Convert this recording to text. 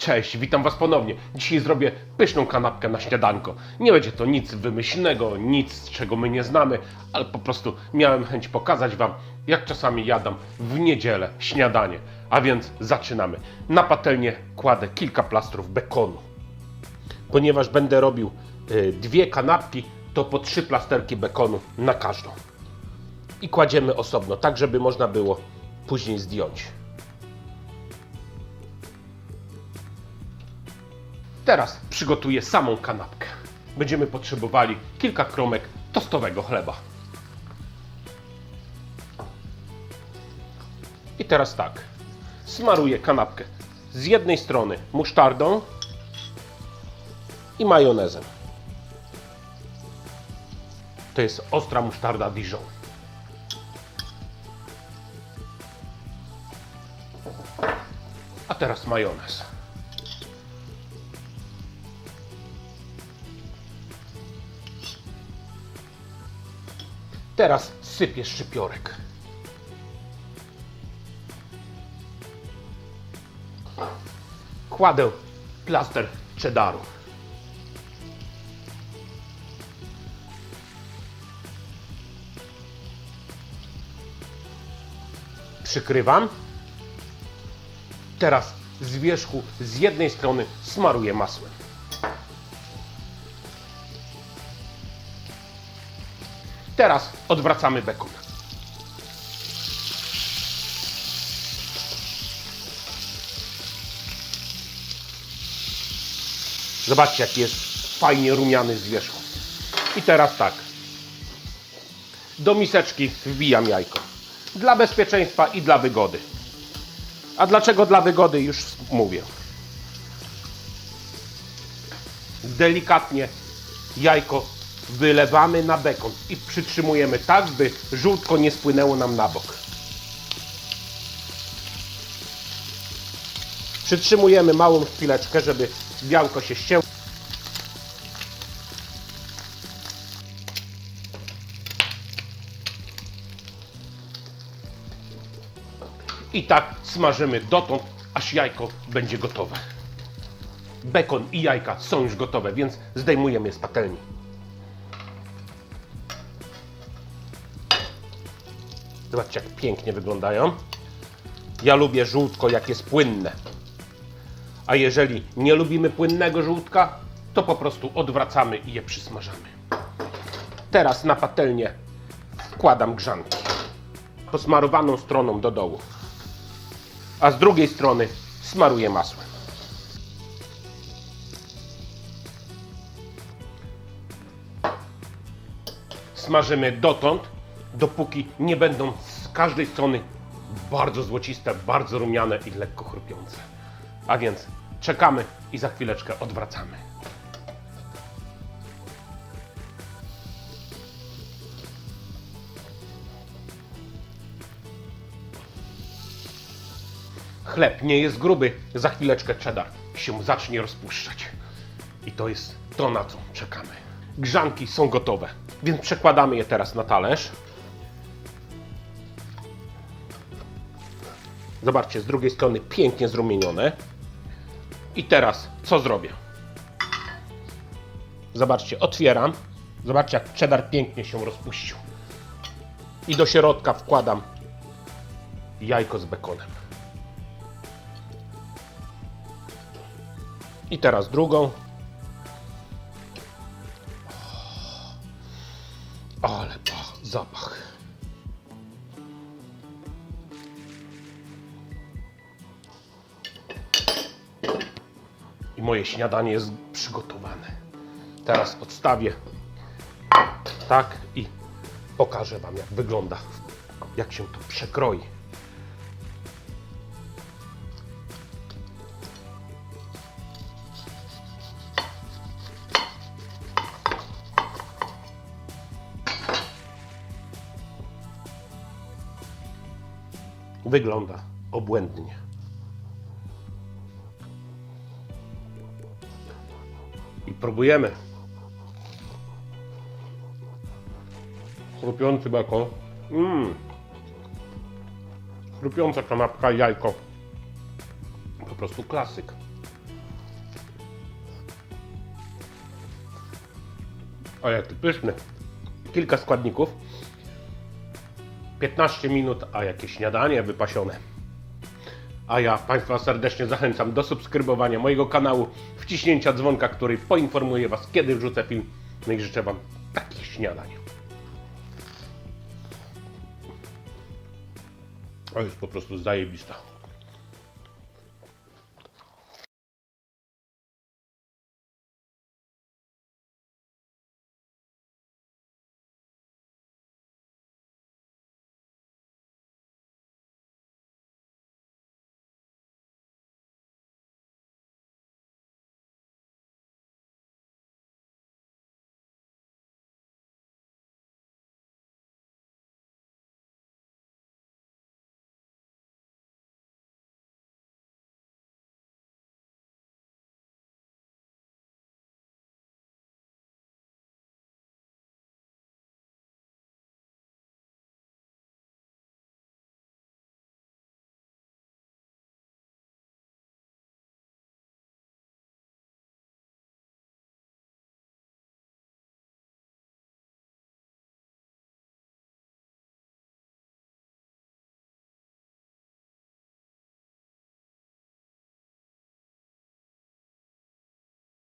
Cześć, witam Was ponownie. Dzisiaj zrobię pyszną kanapkę na śniadanko. Nie będzie to nic wymyślnego, nic czego my nie znamy, ale po prostu miałem chęć pokazać Wam, jak czasami jadam w niedzielę śniadanie. A więc zaczynamy. Na patelnię kładę kilka plastrów bekonu. Ponieważ będę robił y, dwie kanapki, to po trzy plasterki bekonu na każdą. I kładziemy osobno, tak żeby można było później zdjąć. Teraz przygotuję samą kanapkę. Będziemy potrzebowali kilka kromek tostowego chleba. I teraz tak. Smaruję kanapkę z jednej strony musztardą i majonezem. To jest ostra musztarda Dijon. A teraz majonez. Teraz sypię szczypiorek. Kładę plaster cheddaru. Przykrywam. Teraz z wierzchu z jednej strony smaruję masłem. Teraz odwracamy bekon. Zobaczcie, jaki jest fajnie rumiany z wierzchu. I teraz tak. Do miseczki wbijam jajko. Dla bezpieczeństwa i dla wygody. A dlaczego dla wygody już mówię. Delikatnie jajko wylewamy na bekon i przytrzymujemy tak, by żółtko nie spłynęło nam na bok. Przytrzymujemy małą chwileczkę, żeby białko się ścięło. I tak smażymy dotąd, aż jajko będzie gotowe. Bekon i jajka są już gotowe, więc zdejmujemy je z patelni. Zobaczcie, jak pięknie wyglądają. Ja lubię żółtko, jak jest płynne. A jeżeli nie lubimy płynnego żółtka, to po prostu odwracamy i je przysmażamy. Teraz na patelnię wkładam grzanki. Posmarowaną stroną do dołu. A z drugiej strony smaruję masłem. Smażymy dotąd, dopóki nie będą z każdej strony bardzo złociste, bardzo rumiane i lekko chrupiące. A więc czekamy i za chwileczkę odwracamy. Chleb nie jest gruby, za chwileczkę cheddar się zacznie rozpuszczać. I to jest to, na co czekamy. Grzanki są gotowe, więc przekładamy je teraz na talerz. Zobaczcie, z drugiej strony pięknie zrumienione. I teraz co zrobię? Zobaczcie, otwieram. Zobaczcie, jak cheddar pięknie się rozpuścił. I do środka wkładam jajko z bekonem. I teraz drugą. Ale pach, zapach. I moje śniadanie jest przygotowane. Teraz odstawię tak i pokażę Wam, jak wygląda, jak się to przekroi. Wygląda obłędnie. Próbujemy. Chrupiący beko. Mmm. Chrupiąca kanapka, jajko. Po prostu klasyk. O, jaki pyszny. Kilka składników. 15 minut, a jakie śniadanie wypasione. A ja Państwa serdecznie zachęcam do subskrybowania mojego kanału, wciśnięcia dzwonka, który poinformuje Was, kiedy wrzucę film. No i życzę Wam takich śniadań. O, jest po prostu zajebista.